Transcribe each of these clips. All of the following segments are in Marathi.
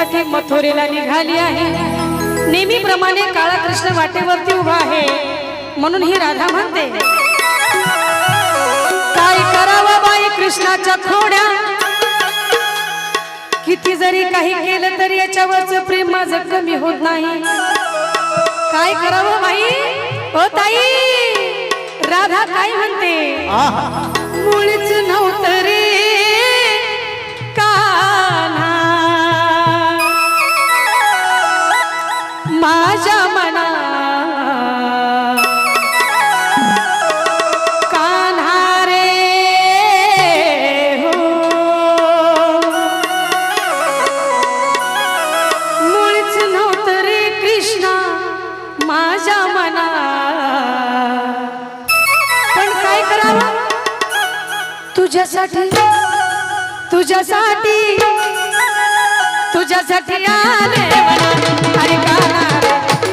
साठी मथुरेला निघाली आहे. नेहमीप्रमाणे काळा कृष्ण वाटेवरती उभा आहे. म्हणून ही राधा म्हणते काय करावा बाई कृष्णाच्या थोड्या? किती जरी काही केलं तरी याच्यावरच प्रेम माझ कमी होत नाही. काय करावं बाई? हो ताई. राधा काय म्हणते मुळीच नव्हतं रे माझ्या मना. कान्हारे हो. मुळीच नव्हतं रे माझ्या मना. पण काय करावं? तुझ्यासाठी तुझ्यासाठी तुझ्यासाठी आले मला अरे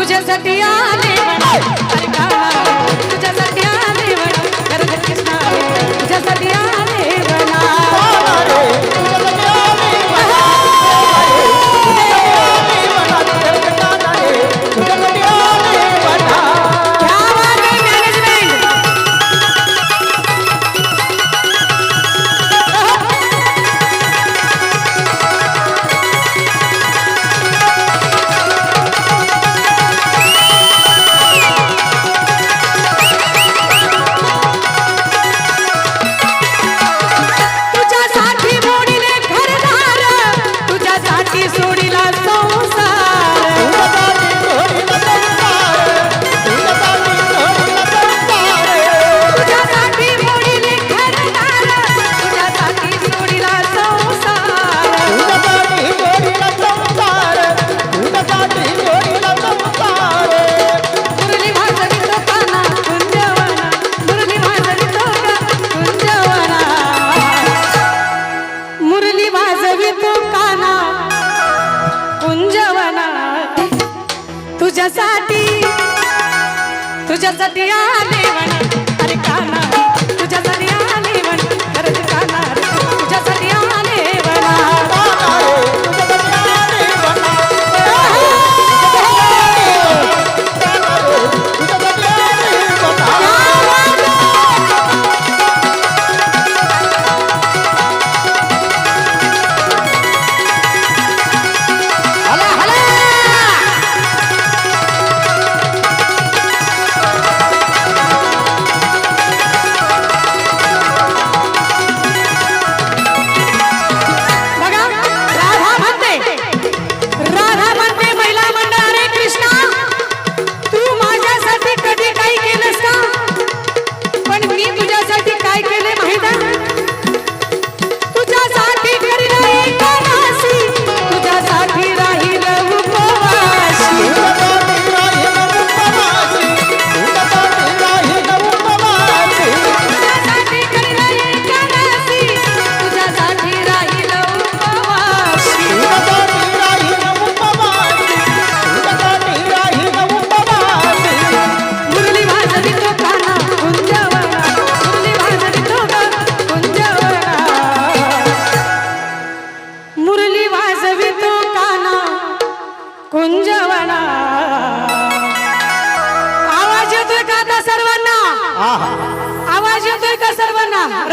तुझ्यासाठी आले तुझ्यासाठी आले तुझ्यासाठी आले চাচা দিয়া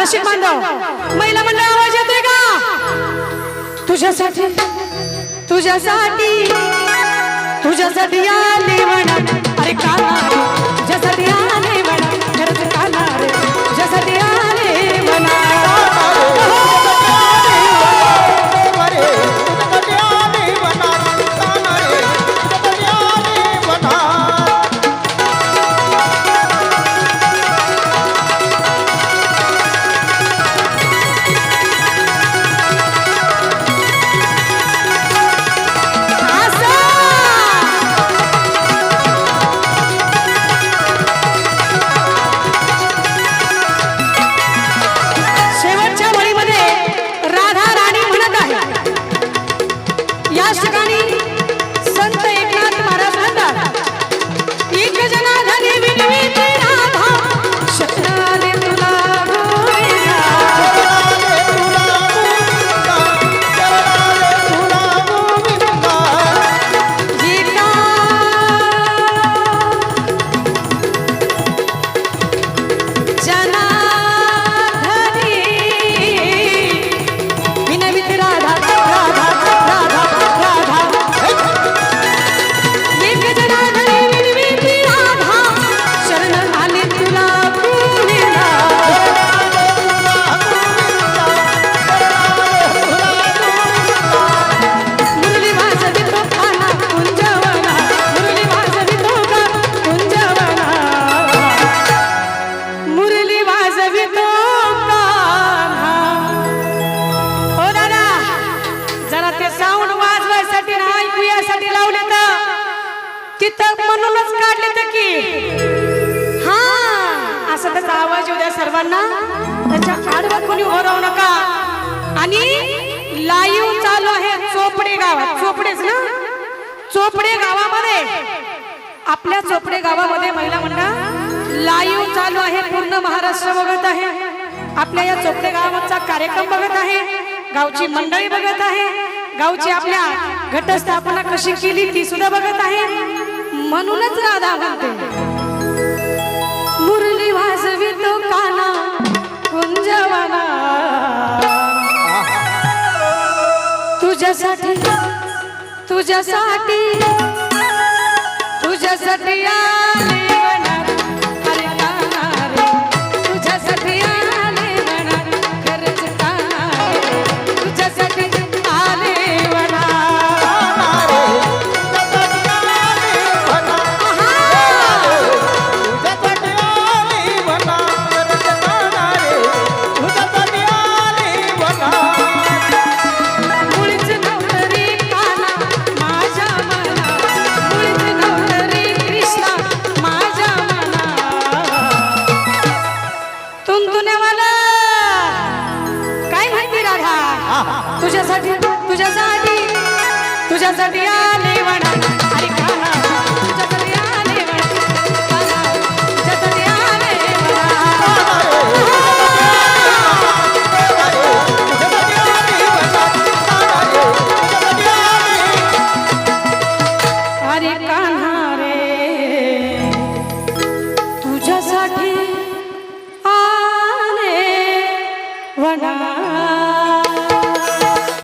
नशीब बांधव महिला मंडळ आवाज येतोय का? तुझ्यासाठी तुझ्यासाठी तुझ्यासाठी आली म्हणा अरे का हा असा त्याचा आवाज येऊ द्या सर्वांना. त्याच्या आडवा कोणी उभं राहू नका. आणि लाईव्ह चालू आहे चोपडे गावात. चोपडेच ना? चोपडे गावामध्ये. आपल्या चोपडे गावामध्ये महिला मंडळ लाईव्ह चालू आहे. पूर्ण महाराष्ट्र बघत आहे. आपल्या या चोपडे गावाचा कार्यक्रम बघत आहे. गावची मंडळी बघत आहे. गावची आपल्या घटस्थापना कशी केली ती सुद्धा बघत आहे. म्हणूनच राधा म्हणते. मुरली वाजवितो काना कुंजवाना. तुझ्यासाठी तुझ्यासाठी तुझ्यासाठी तुंतुण्यावाला काय म्हणते राधा? तुझ्यासाठी तुझ्यासाठी तुझ्यासाठी